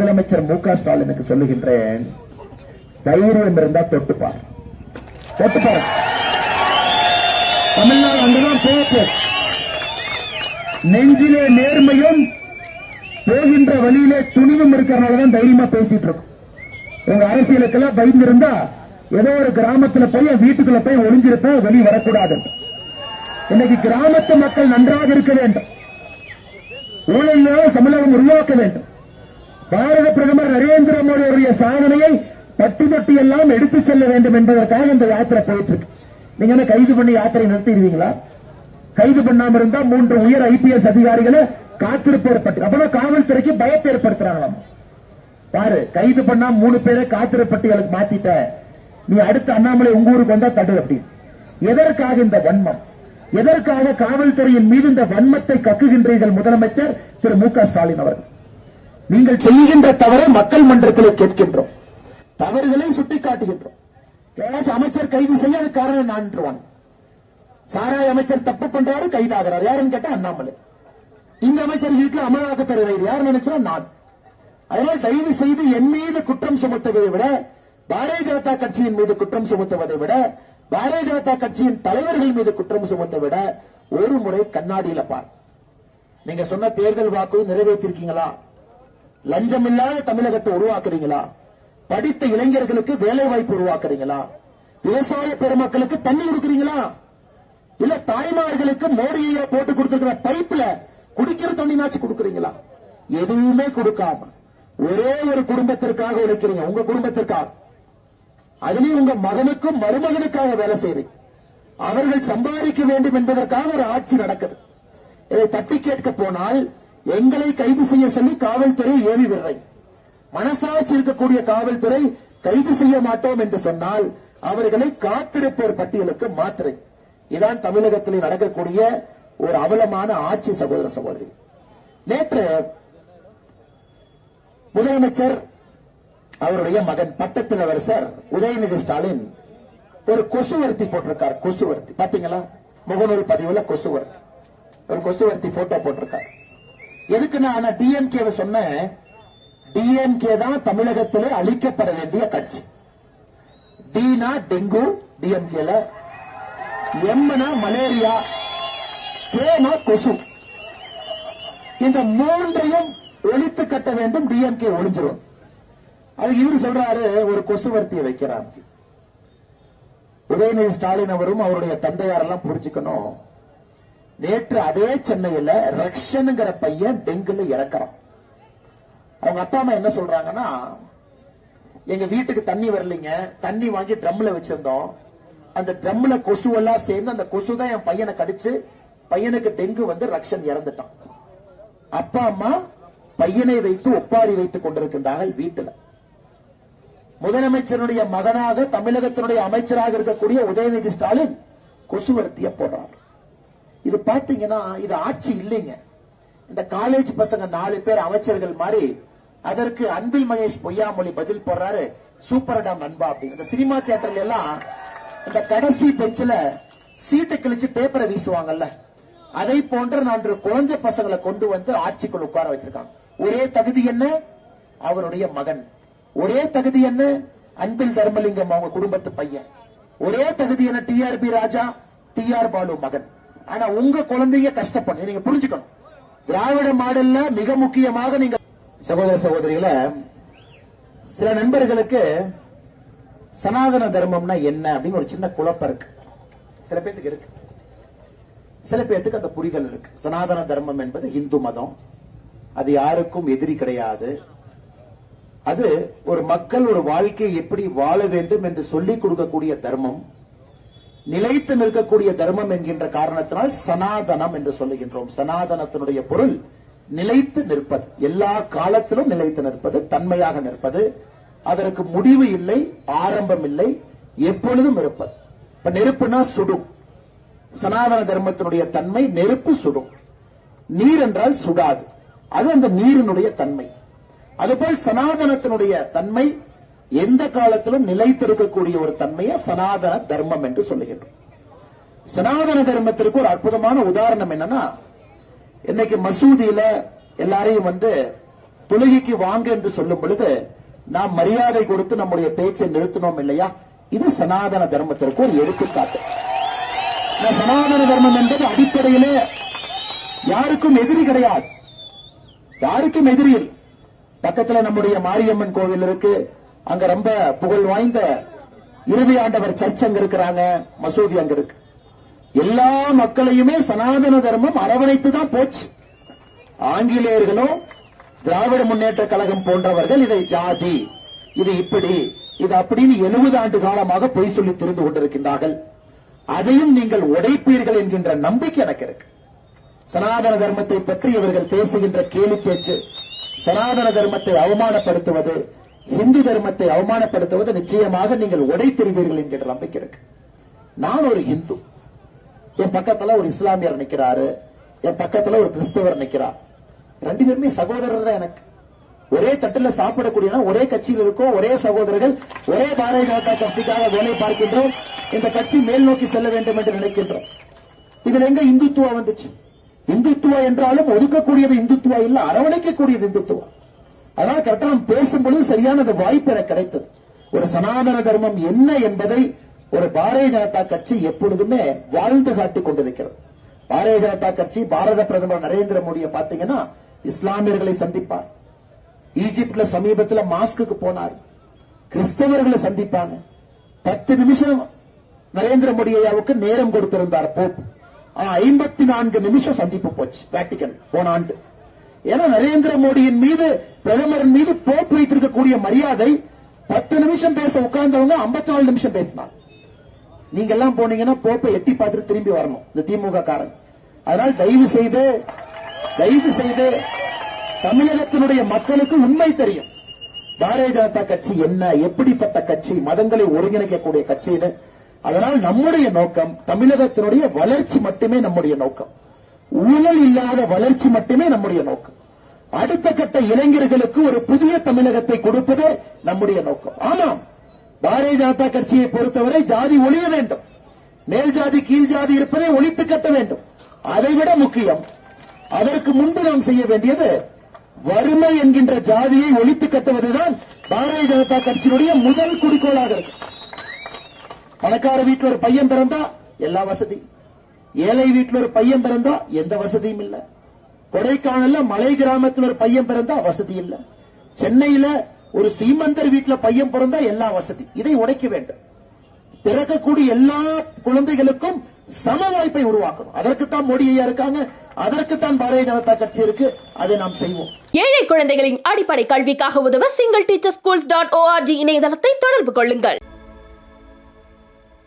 முதலமைச்சர் மு க ஸ்டாலினுக்கு சொல்லுகின்றேன் தைரியம் இருந்தா தொட்டுப்பார் தொட்டுப்பார் தமிழ்நாடு அங்குதான் போக்கு நெஞ்சிலே நேர்மையும் போகின்ற வழியிலே துணிவும் இருக்கிறனாலதான் தைரியமா பேசிட்டு இருக்கும். உங்க அரசியலுக்கெல்லாம் பயந்திருந்தா ஏதோ ஒரு கிராமத்துல போய் வீட்டுக்குள்ள போய் ஒளிஞ்சிருப்பேன் வெளி வரக்கூடாது. இன்னைக்கு கிராமத்து மக்கள் நன்றாக இருக்க வேண்டும். ஊழல் தமிழகம் உருவாக்க வேண்டும். பாரத பிரதமர் நரேந்திர மோடி அவருடைய சாதனையை பட்டு தொட்டி எல்லாம் எடுத்துச் செல்ல வேண்டும் என்பதற்காக இந்த யாத்திரை போயிட்டு இருக்கு நீங்க என்ன கைது பண்ணி யாத்திரை நிறுத்திடுவீங்களா? கைது பண்ணாம இருந்தா மூன்று உயர் ஐபிஎஸ் அதிகாரிகளை காத்திருப்பு ஏற்பட்டு அப்பதான் காவல்துறைக்கு பயத்தை ஏற்படுத்துறாங்களாம். பாரு கைது பண்ணா மூணு பேரை காத்திருப்பட்டிகளுக்கு மாத்திட்ட. நீ அடுத்த அண்ணாமலை உங்க ஊருக்கு வந்தா தடு அப்படி. எதற்காக இந்த வன்மம்? எதற்காக காவல்துறையின் மீது இந்த வன்மத்தை கக்குகின்றீர்கள் முதலமைச்சர் திரு மு க ஸ்டாலின் அவர்கள்? நீங்கள் செய்கின்ற தவறை மக்கள் மன்றத்தில் கேட்கின்றோம். தவறுகளை சுட்டிக்காட்டுகின்றோம். யாராச்சும் அமைச்சர் கைது செய்ய அது காரணம் நான் சாராய அமைச்சர் தப்பு பண்றாரு கைதாகிறார். யாருன்னு கேட்டா அண்ணாமலை. இந்த அமைச்சர் வீட்டுல அமலாக்கத்துறை ரைடு யார் நினைச்சா நான். அதனால் தயவு செய்து என் மீது குற்றம் சுமத்துவதை விட பாரதிய ஜனதா கட்சியின் மீது குற்றம் சுமத்துவதை விட பாரதிய ஜனதா கட்சியின் தலைவர்கள் மீது குற்றம் சுமத்தை விட ஒரு முறை கண்ணாடியில பார். நீங்க சொன்ன தேர்தல் வாக்கு நிறைவேற்றிருக்கீங்களா? லஞ்சம் இல்லாத தமிழகத்தை உருவாக்குறீங்களா? படித்த இளைஞர்களுக்கு வேலை வாய்ப்பு உருவாக்குறீங்களா? விவசாய பெருமக்களுக்கு தண்ணி கொடுக்குறீங்களா? இல்ல தாய்மார்களுக்கு மோடியை போட்டு கொடுத்திருக்கிற பைப்ல குடிக்கிற தண்ணினாச்சு கொடுக்குறீங்களா? எதுவுமே கொடுக்காம ஒரே ஒரு குடும்பத்திற்காக உழைக்கிறீங்க. உங்க குடும்பத்திற்காக. அதுலயும் உங்க மகனுக்கும் மருமகனுக்காக வேலை செய்றீங்க. அவர்கள் சம்பாதிக்க வேண்டும் என்பதற்காக ஒரு ஆட்சி நடக்குது. இதை தட்டி கேட்க போனால் எங்களை கைது செய்ய சொல்லி காவல்துறை ஏவி விடுறேன் மனசாட்சி இருக்கக்கூடிய காவல்துறை கைது செய்ய மாட்டோம் என்று சொன்னால் அவர்களை காத்திருப்போர் பட்டியலுக்கு மாத்திரை இதான் தமிழகத்தில் நடக்கக்கூடிய ஒரு அவலமான ஆட்சி சகோதர சகோதரி. நேற்று முதலமைச்சர் அவருடைய மகன் பட்டத்தில் இளவரசர் உதயநிதி ஸ்டாலின் ஒரு கொசுவர்த்தி போட்டிருக்கார். கொசுவர்த்தி பாத்தீங்களா? முகநூல் பதிவுல கொசுவர்த்தி ஒரு கொசுவர்த்தி போட்டோ போட்டிருக்கார். எதுக்கு நான் டிஎம்கே சொன்னேன் டிஎம்கே தான் தமிழகத்திலே அழிக்கப்பட வேண்டிய கட்சி. டினா டெங்கு டிஎம்கேல எம்னா மலேரியா கேனா கொசு. இந்த மூன்றையும் ஒழித்து கட்ட வேண்டும் டிஎம்கே ஒழிஞ்சிடும் அது இவரு சொல்றாரு ஒரு கொசுவர்த்தியை வைக்கிறார் உதயநிதி ஸ்டாலின் அவரும் அவருடைய தந்தையாரெல்லாம் புரிஞ்சுக்கணும். நேற்று அதே சென்னையில ரக்ஷனுங்கிற பையன் டெங்குல இறக்குறான். அவங்க அப்பா அம்மா என்ன சொல்றாங்கன்னா எங்க வீட்டுக்கு தண்ணி வரலைங்க. தண்ணி வாங்கி ட்ரம்ல வச்சிருந்தோம். அந்த ட்ரம்ல கொசுவெல்லாம் சேர்ந்து அந்த கொசு தான் என் பையனை கடிச்சு பையனுக்கு டெங்கு வந்து ரக்ஷன் இறந்துட்டான். அப்பா அம்மா பையனை வைத்து ஒப்பாரி வைத்துக் கொண்டிருக்கின்றார்கள் வீட்டுல. முதலமைச்சருடைய மகனாக தமிழகத்தினுடைய அமைச்சராக இருக்கக்கூடிய உதயநிதி ஸ்டாலின் கொசுவர்த்திய போடுறார் இது பாத்தீங்கன்னா இது ஆட்சி இல்லைங்க. இந்த காலேஜ் பசங்க நாலு பேர் அமைச்சர்கள் மாதிரி அதற்கு அன்பில் மகேஷ் பொய்யாமொழி பதில் போடுறாரு. சூப்பரடா நண்பா அப்படின்னு. இந்த சினிமா தியேட்டர்ல எல்லாம் இந்த கடைசி பெஞ்சில சீட்டை கிழிச்சு பேப்பரை வீசுவாங்கல்ல. அதை போன்ற நான்கு குழஞ்ச பசங்களை கொண்டு வந்து ஆட்சிக்குள் உட்கார வச்சிருக்காங்க. ஒரே தகுதி என்ன? அவருடைய மகன். ஒரே தகுதி என்ன? அன்பில் தர்மலிங்கம் அவங்க குடும்பத்து பையன். ஒரே தகுதி என்ன? டிஆர்பி ராஜா டிஆர் பாலு மகன். ஆனா உங்க குழந்தைங்க கஷ்டப்படும் நீங்க புரிஞ்சுக்கணும். திராவிட மாடல்ல மிக முக்கியமாக நீங்க சகோதர சகோதரிகளை சில நண்பர்களுக்கு சனாதன தர்மம்னா என்ன அப்படின்னு ஒரு சின்ன குழப்பம் இருக்கு. சில பேர்த்துக்கு இருக்கு. சில பேர்த்துக்கு அந்த புரிதல் இருக்கு. சனாதன தர்மம் என்பது இந்து மதம். அது யாருக்கும் எதிரி கிடையாது. அது ஒரு மக்கள் ஒரு வாழ்க்கையை எப்படி வாழ வேண்டும் என்று சொல்லிக் கொடுக்கக்கூடிய தர்மம். நிலைத்து நிற்கக்கூடிய தர்மம் என்கின்ற காரணத்தினால் சனாதனம் என்று சொல்லுகின்றோம். சனாதனத்தினுடைய பொருள் நிலைத்து நிற்பது. எல்லா காலத்திலும் நிலைத்து நிற்பது தன்மையாக நிற்பது. அதற்கு முடிவு இல்லை ஆரம்பம் இல்லை எப்பொழுதும் இருப்பது. இப்ப நெருப்புனா சுடும். சனாதன தர்மத்தினுடைய தன்மை நெருப்பு சுடும். நீர் என்றால் சுடாது. அது அந்த நீரினுடைய தன்மை. அதுபோல் சனாதனத்தினுடைய தன்மை எந்த காலத்திலும் நிலைத்திருக்கக்கூடிய ஒரு தன்மையை சனாதன தர்மம் என்று சொல்லுகின்றோம். சனாதன தர்மத்திற்கு ஒரு அற்புதமான உதாரணம் என்னன்னா இன்னைக்கு மசூதியில எல்லாரையும் வந்து தொழுகைக்கு வாங்க என்று சொல்லும் பொழுது நாம் மரியாதை கொடுத்து நம்முடைய பேச்சை நிறுத்தினோம் இல்லையா? இது சனாதன தர்மத்திற்கு ஒரு எடுத்துக்காட்டு. சனாதன தர்மம் என்பது அடிப்படையிலே யாருக்கும் எதிரி கிடையாது. யாருக்கும் எதிரி பக்கத்துல நம்முடைய மாரியம்மன் கோவில் இருக்கு அங்க ரொம்ப புகழ் வாய்ந்த இறுதி ஆண்டவர் சர்ச் அங்க இருக்கிறாங்க. மசூதி அங்க இருக்கு. எல்லா மக்களையுமே சனாதன தர்மம் அரவணைத்து தான் போச்சு. ஆங்கிலேயர்களும் திராவிட முன்னேற்ற கழகம் போன்றவர்கள் இதை ஜாதி இது இப்படி இது அப்படின்னு எழுபது ஆண்டு காலமாக பொய் சொல்லி திரிந்து கொண்டிருக்கின்றார்கள். அதையும் நீங்கள் உடைப்பீர்கள் என்கின்ற நம்பிக்கை எனக்கு இருக்கு. சனாதன தர்மத்தை பற்றி இவர்கள் பேசுகின்ற கேலி பேச்சு சனாதன தர்மத்தை அவமானப்படுத்துவது இந்து தர்மத்தை அவமானப்படுத்துவது நிச்சயமாக நீங்கள் உடைத்திருவீர்கள் என்கிற நம்பிக்கை இருக்கு. நான் ஒரு இந்து. என் பக்கத்துல ஒரு இஸ்லாமியர் நிற்கிறாரு என் பக்கத்துல ஒரு கிறிஸ்தவர் நிற்கிறார் ரெண்டு பேருமே சகோதரர் தான் எனக்கு. ஒரே தட்டுல சாப்பிடக்கூடிய ஒரே கட்சியில் இருக்கோம். ஒரே சகோதரர்கள் ஒரே பாரதிய ஜனதா கட்சிக்காக வேலை பார்க்கின்றோம். இந்த கட்சி மேல் நோக்கி செல்ல வேண்டும் என்று நினைக்கின்றோம். இதுல எங்க இந்துத்துவா வந்துச்சு? இந்துத்துவா என்றாலும் ஒதுக்கக்கூடியது இந்துத்துவா இல்ல அரவணைக்கக்கூடியது இந்துத்துவா. அதனால கரெக்டா நம்ம பேசும்பொழுது சரியான அந்த வாய்ப்பு கிடைத்தது. ஒரு சனாதன தர்மம் என்ன என்பதை ஒரு பாரதிய ஜனதா கட்சி எப்பொழுதுமே வாழ்ந்து காட்டிக் கொண்டிருக்கிறது. பாரதிய ஜனதா கட்சி பாரத பிரதமர் நரேந்திர மோடியை பாத்தீங்கன்னா இஸ்லாமியர்களை சந்திப்பார். ஈஜிப்ட்ல சமீபத்துல மாஸ்க்கு போனார். கிறிஸ்தவர்களை சந்திப்பாங்க. பத்து நிமிஷம் நரேந்திர மோடி ஐயாவுக்கு நேரம் கொடுத்திருந்தார் போப். ஐம்பத்தி நான்கு நிமிஷம் சந்திப்பு போச்சு. வேட்டிக்கன் போன ஆண்டு. ஏன்னா நரேந்திர மோடியின் மீது பிரதமர் மீது போப் வைத்திருக்கக்கூடிய மரியாதை பத்து நிமிஷம் பேச உட்கார்ந்தவங்க 54 நாலு நிமிஷம் பேசினார் நீங்க எல்லாம் போனீங்கன்னா போப்பை எட்டி பார்த்துட்டு திரும்பி வரணும். இந்த திமுக காரன். அதனால் தயவு செய்து தயவு செய்து தமிழகத்தினுடைய மக்களுக்கு உண்மை தெரியும். பாரதிய ஜனதா கட்சி என்ன எப்படிப்பட்ட கட்சி மதங்களை ஒருங்கிணைக்கக்கூடிய கட்சின்னு. அதனால் நம்முடைய நோக்கம் தமிழகத்தினுடைய வளர்ச்சி மட்டுமே நம்முடைய நோக்கம். ஊழல் இல்லாத வளர்ச்சி மட்டுமே நம்முடைய நோக்கம். அடுத்த கட்ட இளைஞர்களுக்கு ஒரு புதிய தமிழகத்தை கொடுப்பது நம்முடைய நோக்கம். ஆமாம். பாரதிய ஜனதா கட்சியை பொறுத்தவரை ஜாதி ஒழிய வேண்டும். மேல் ஜாதி கீழ் ஜாதி இருப்பதை ஒழித்து கட்ட வேண்டும். அதைவிட முக்கியம் அதற்கு முன்பு நாம் செய்ய வேண்டியது வறுமை என்கின்ற ஜாதியை ஒழித்து கட்டுவதுதான் பாரதிய ஜனதா கட்சியினுடைய முதல் குறிக்கோளாக இருக்கு. பணக்கார வீட்டில் ஒரு பையன் பிறந்தா எல்லா வசதி. ஏழை வீட்டில் ஒரு பையன் பிறந்தா எந்த வசதியும் இல்ல. கொடைக்கானல்ல மலை கிராமத்துல ஒரு பையன் பிறந்தா வசதி இல்லை. சென்னையில ஒரு சீமந்தர் வீட்டுல பையன் பிறந்தா எல்லா வசதி. இதை உடைக்க வேண்டும். பிறக்கக்கூடிய எல்லா குழந்தைகளுக்கும் சம வாய்ப்பை உருவாக்கணும். அதற்குத்தான் மோடி ஐயா இருக்காங்க. அதற்குத்தான் பாரதிய ஜனதா கட்சி இருக்கு. அதை நாம் செய்வோம். ஏழை குழந்தைகளின் அடிப்படை கல்விக்காக உதவ single teacher schools dot org இணையதளத்தை தொடர்பு கொள்ளுங்கள்.